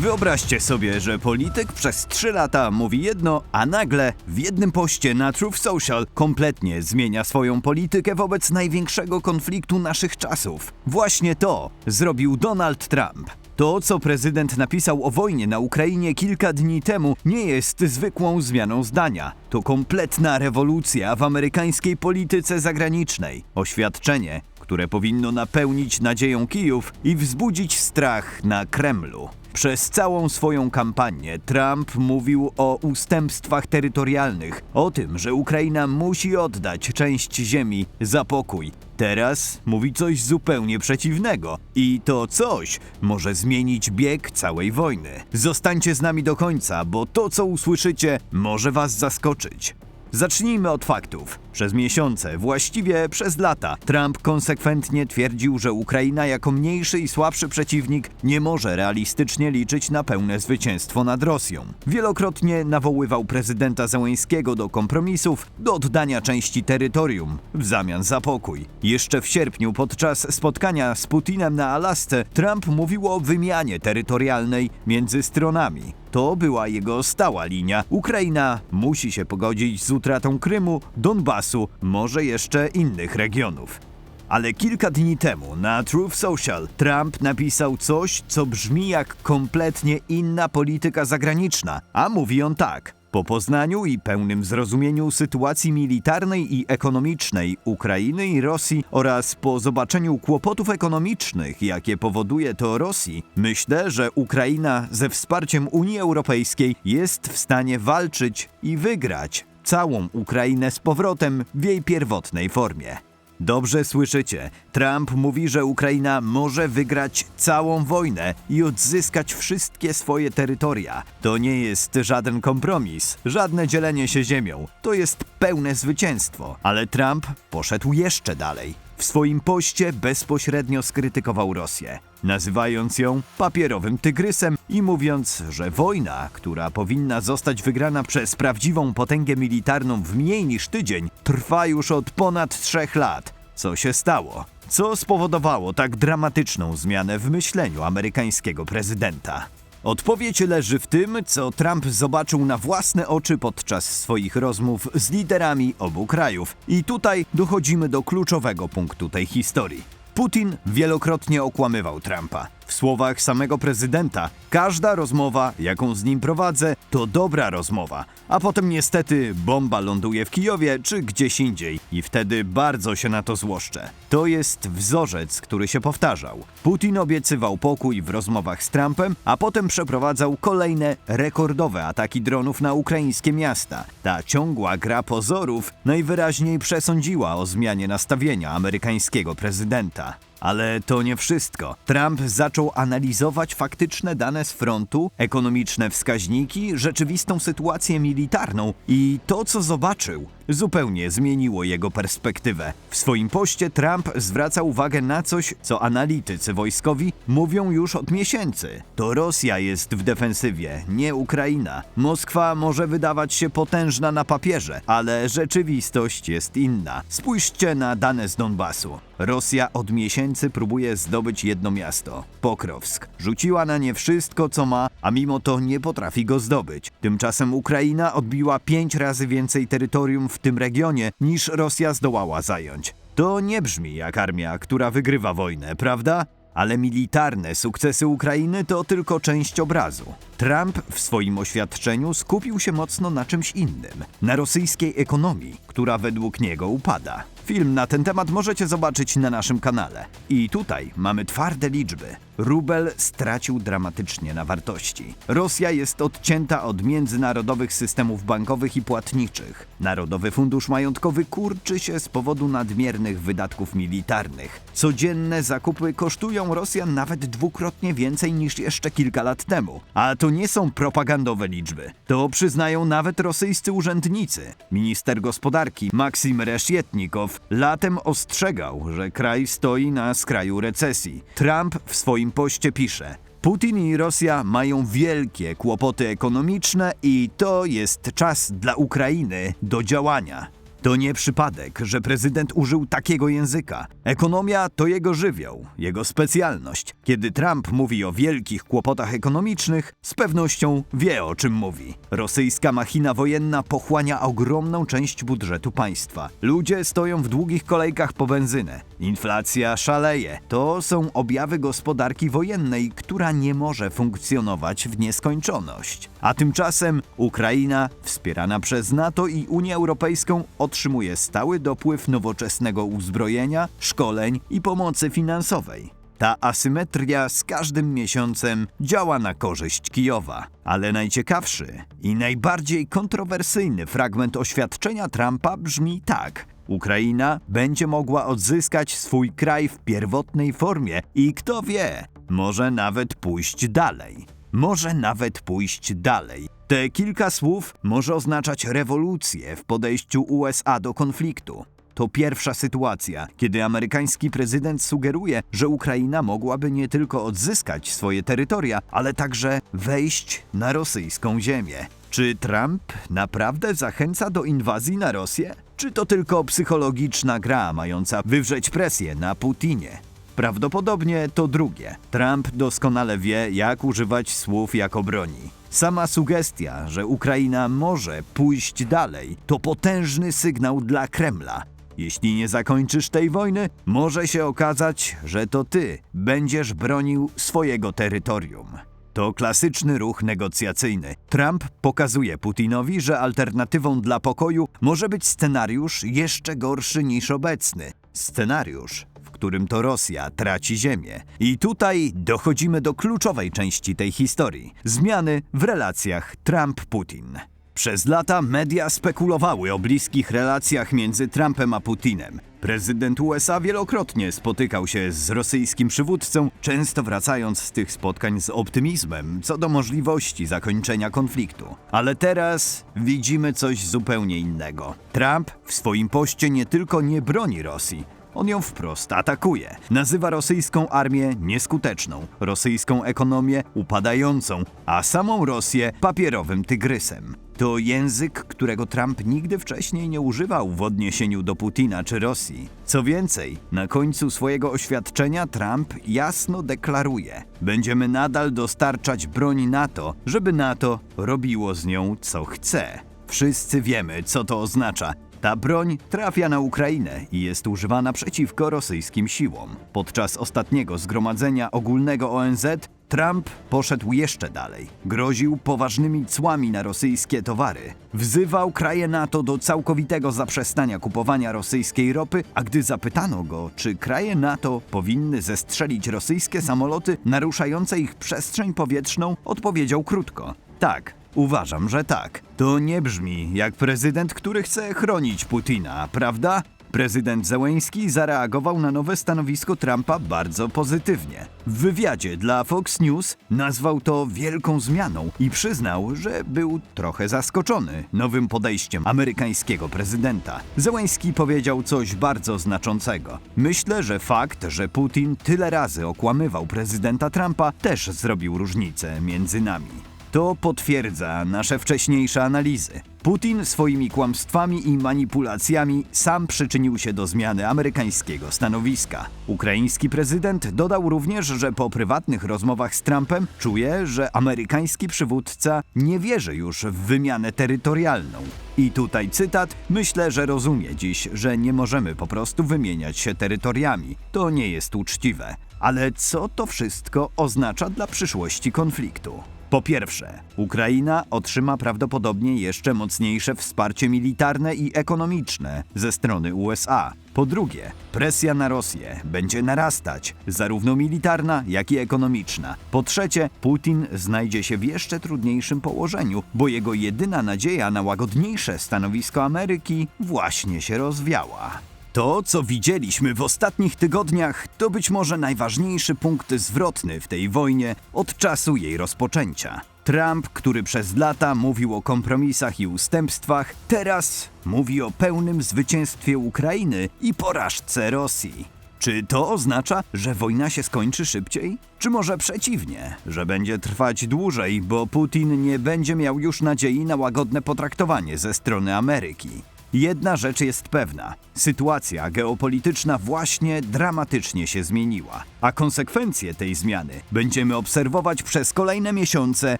Wyobraźcie sobie, że polityk przez 3 lata mówi jedno, a nagle w jednym poście na Truth Social kompletnie zmienia swoją politykę wobec największego konfliktu naszych czasów. Właśnie to zrobił Donald Trump. To, co prezydent napisał o wojnie na Ukrainie kilka dni temu, nie jest zwykłą zmianą zdania. To kompletna rewolucja w amerykańskiej polityce zagranicznej. Oświadczenie, które powinno napełnić nadzieją Kijów i wzbudzić strach na Kremlu. Przez całą swoją kampanię Trump mówił o ustępstwach terytorialnych, o tym, że Ukraina musi oddać część ziemi za pokój. Teraz mówi coś zupełnie przeciwnego i to coś może zmienić bieg całej wojny. Zostańcie z nami do końca, bo to, co usłyszycie, może was zaskoczyć. Zacznijmy od faktów. Przez miesiące, właściwie przez lata, Trump konsekwentnie twierdził, że Ukraina jako mniejszy i słabszy przeciwnik nie może realistycznie liczyć na pełne zwycięstwo nad Rosją. Wielokrotnie nawoływał prezydenta Zełęńskiego do kompromisów, do oddania części terytorium w zamian za pokój. Jeszcze w sierpniu podczas spotkania z Putinem na Alasce Trump mówił o wymianie terytorialnej między stronami. To była jego stała linia. Ukraina musi się pogodzić z utratą Krymu, Donbasu, może jeszcze innych regionów. Ale kilka dni temu na Truth Social Trump napisał coś, co brzmi jak kompletnie inna polityka zagraniczna, a mówi on tak. Po poznaniu i pełnym zrozumieniu sytuacji militarnej i ekonomicznej Ukrainy i Rosji oraz po zobaczeniu kłopotów ekonomicznych, jakie powoduje to Rosji, myślę, że Ukraina ze wsparciem Unii Europejskiej jest w stanie walczyć i wygrać całą Ukrainę z powrotem w jej pierwotnej formie. Dobrze słyszycie. Trump mówi, że Ukraina może wygrać całą wojnę i odzyskać wszystkie swoje terytoria. To nie jest żaden kompromis, żadne dzielenie się ziemią. To jest pełne zwycięstwo. Ale Trump poszedł jeszcze dalej. W swoim poście bezpośrednio skrytykował Rosję, nazywając ją papierowym tygrysem i mówiąc, że wojna, która powinna zostać wygrana przez prawdziwą potęgę militarną w mniej niż tydzień, trwa już od ponad trzech lat. Co się stało? Co spowodowało tak dramatyczną zmianę w myśleniu amerykańskiego prezydenta? Odpowiedź leży w tym, co Trump zobaczył na własne oczy podczas swoich rozmów z liderami obu krajów. I tutaj dochodzimy do kluczowego punktu tej historii. Putin wielokrotnie okłamywał Trumpa. W słowach samego prezydenta, każda rozmowa, jaką z nim prowadzę, to dobra rozmowa, a potem niestety bomba ląduje w Kijowie czy gdzieś indziej i wtedy bardzo się na to złoszczę. To jest wzorzec, który się powtarzał. Putin obiecywał pokój w rozmowach z Trumpem, a potem przeprowadzał kolejne rekordowe ataki dronów na ukraińskie miasta. Ta ciągła gra pozorów najwyraźniej przesądziła o zmianie nastawienia amerykańskiego prezydenta. Ale to nie wszystko. Trump zaczął analizować faktyczne dane z frontu, ekonomiczne wskaźniki, rzeczywistą sytuację militarną i to, co zobaczył, zupełnie zmieniło jego perspektywę. W swoim poście Trump zwraca uwagę na coś, co analitycy wojskowi mówią już od miesięcy. To Rosja jest w defensywie, nie Ukraina. Moskwa może wydawać się potężna na papierze, ale rzeczywistość jest inna. Spójrzcie na dane z Donbasu. Rosja od miesięcy próbuje zdobyć jedno miasto Pokrowsk. Rzuciła na nie wszystko, co ma, a mimo to nie potrafi go zdobyć. Tymczasem Ukraina odbiła pięć razy więcej terytorium w tym regionie niż Rosja zdołała zająć. To nie brzmi jak armia, która wygrywa wojnę, prawda? Ale militarne sukcesy Ukrainy to tylko część obrazu. Trump w swoim oświadczeniu skupił się mocno na czymś innym na rosyjskiej ekonomii, która według niego upada. Film na ten temat możecie zobaczyć na naszym kanale. I tutaj mamy twarde liczby. Rubel stracił dramatycznie na wartości. Rosja jest odcięta od międzynarodowych systemów bankowych i płatniczych. Narodowy Fundusz Majątkowy kurczy się z powodu nadmiernych wydatków militarnych. Codzienne zakupy kosztują Rosjan nawet dwukrotnie więcej niż jeszcze kilka lat temu. A to nie są propagandowe liczby. To przyznają nawet rosyjscy urzędnicy. Minister gospodarki Maksim Reszetnikow latem ostrzegał, że kraj stoi na skraju recesji. Trump w swoim poście pisze: Putin i Rosja mają wielkie kłopoty ekonomiczne i to jest czas dla Ukrainy do działania. To nie przypadek, że prezydent użył takiego języka. Ekonomia to jego żywioł, jego specjalność. Kiedy Trump mówi o wielkich kłopotach ekonomicznych, z pewnością wie o czym mówi. Rosyjska machina wojenna pochłania ogromną część budżetu państwa. Ludzie stoją w długich kolejkach po benzynę. Inflacja szaleje. To są objawy gospodarki wojennej, która nie może funkcjonować w nieskończoność. A tymczasem Ukraina, wspierana przez NATO i Unię Europejską, otrzymuje stały dopływ nowoczesnego uzbrojenia, szkoleń i pomocy finansowej. Ta asymetria z każdym miesiącem działa na korzyść Kijowa. Ale najciekawszy i najbardziej kontrowersyjny fragment oświadczenia Trumpa brzmi tak. Ukraina będzie mogła odzyskać swój kraj w pierwotnej formie i kto wie, może nawet pójść dalej. Może nawet pójść dalej. Te kilka słów może oznaczać rewolucję w podejściu USA do konfliktu. To pierwsza sytuacja, kiedy amerykański prezydent sugeruje, że Ukraina mogłaby nie tylko odzyskać swoje terytoria, ale także wejść na rosyjską ziemię. Czy Trump naprawdę zachęca do inwazji na Rosję? Czy to tylko psychologiczna gra mająca wywrzeć presję na Putinie? Prawdopodobnie to drugie. Trump doskonale wie, jak używać słów jako broni. Sama sugestia, że Ukraina może pójść dalej, to potężny sygnał dla Kremla. Jeśli nie zakończysz tej wojny, może się okazać, że to ty będziesz bronił swojego terytorium. To klasyczny ruch negocjacyjny. Trump pokazuje Putinowi, że alternatywą dla pokoju może być scenariusz jeszcze gorszy niż obecny. Scenariusz, którym to Rosja traci ziemię. I tutaj dochodzimy do kluczowej części tej historii zmiany w relacjach Trump-Putin. Przez lata media spekulowały o bliskich relacjach między Trumpem a Putinem. Prezydent USA wielokrotnie spotykał się z rosyjskim przywódcą, często wracając z tych spotkań z optymizmem co do możliwości zakończenia konfliktu. Ale teraz widzimy coś zupełnie innego. Trump w swoim poście nie tylko nie broni Rosji, on ją wprost atakuje. Nazywa rosyjską armię nieskuteczną, rosyjską ekonomię upadającą, a samą Rosję papierowym tygrysem. To język, którego Trump nigdy wcześniej nie używał w odniesieniu do Putina czy Rosji. Co więcej, na końcu swojego oświadczenia Trump jasno deklaruje: Będziemy nadal dostarczać broń NATO, żeby NATO robiło z nią co chce. Wszyscy wiemy, co to oznacza. Ta broń trafia na Ukrainę i jest używana przeciwko rosyjskim siłom. Podczas ostatniego zgromadzenia ogólnego ONZ Trump poszedł jeszcze dalej. Groził poważnymi cłami na rosyjskie towary. Wzywał kraje NATO do całkowitego zaprzestania kupowania rosyjskiej ropy, a gdy zapytano go, czy kraje NATO powinny zestrzelić rosyjskie samoloty naruszające ich przestrzeń powietrzną, odpowiedział krótko: tak. Uważam, że tak. To nie brzmi jak prezydent, który chce chronić Putina, prawda? Prezydent Zełęński zareagował na nowe stanowisko Trumpa bardzo pozytywnie. W wywiadzie dla Fox News nazwał to wielką zmianą i przyznał, że był trochę zaskoczony nowym podejściem amerykańskiego prezydenta. Zełęński powiedział coś bardzo znaczącego. Myślę, że fakt, że Putin tyle razy okłamywał prezydenta Trumpa, też zrobił różnicę między nami. To potwierdza nasze wcześniejsze analizy. Putin swoimi kłamstwami i manipulacjami sam przyczynił się do zmiany amerykańskiego stanowiska. Ukraiński prezydent dodał również, że po prywatnych rozmowach z Trumpem czuje, że amerykański przywódca nie wierzy już w wymianę terytorialną. I tutaj cytat: Myślę, że rozumie dziś, że nie możemy po prostu wymieniać się terytoriami. To nie jest uczciwe. Ale co to wszystko oznacza dla przyszłości konfliktu? Po pierwsze, Ukraina otrzyma prawdopodobnie jeszcze mocniejsze wsparcie militarne i ekonomiczne ze strony USA. Po drugie, presja na Rosję będzie narastać, zarówno militarna, jak i ekonomiczna. Po trzecie, Putin znajdzie się w jeszcze trudniejszym położeniu, bo jego jedyna nadzieja na łagodniejsze stanowisko Ameryki właśnie się rozwiała. To, co widzieliśmy w ostatnich tygodniach, to być może najważniejszy punkt zwrotny w tej wojnie od czasu jej rozpoczęcia. Trump, który przez lata mówił o kompromisach i ustępstwach, teraz mówi o pełnym zwycięstwie Ukrainy i porażce Rosji. Czy to oznacza, że wojna się skończy szybciej? Czy może przeciwnie, że będzie trwać dłużej, bo Putin nie będzie miał już nadziei na łagodne potraktowanie ze strony Ameryki? Jedna rzecz jest pewna. Sytuacja geopolityczna właśnie dramatycznie się zmieniła, a konsekwencje tej zmiany będziemy obserwować przez kolejne miesiące,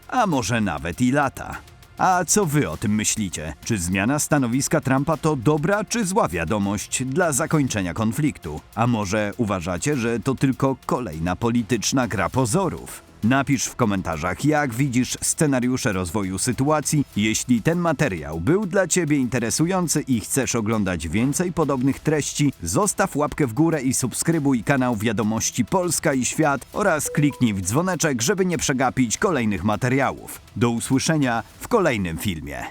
a może nawet i lata. A co wy o tym myślicie? Czy zmiana stanowiska Trumpa to dobra czy zła wiadomość dla zakończenia konfliktu? A może uważacie, że to tylko kolejna polityczna gra pozorów? Napisz w komentarzach, jak widzisz scenariusze rozwoju sytuacji. Jeśli ten materiał był dla Ciebie interesujący i chcesz oglądać więcej podobnych treści, zostaw łapkę w górę i subskrybuj kanał Wiadomości Polska i Świat oraz kliknij w dzwoneczek, żeby nie przegapić kolejnych materiałów. Do usłyszenia w kolejnym filmie.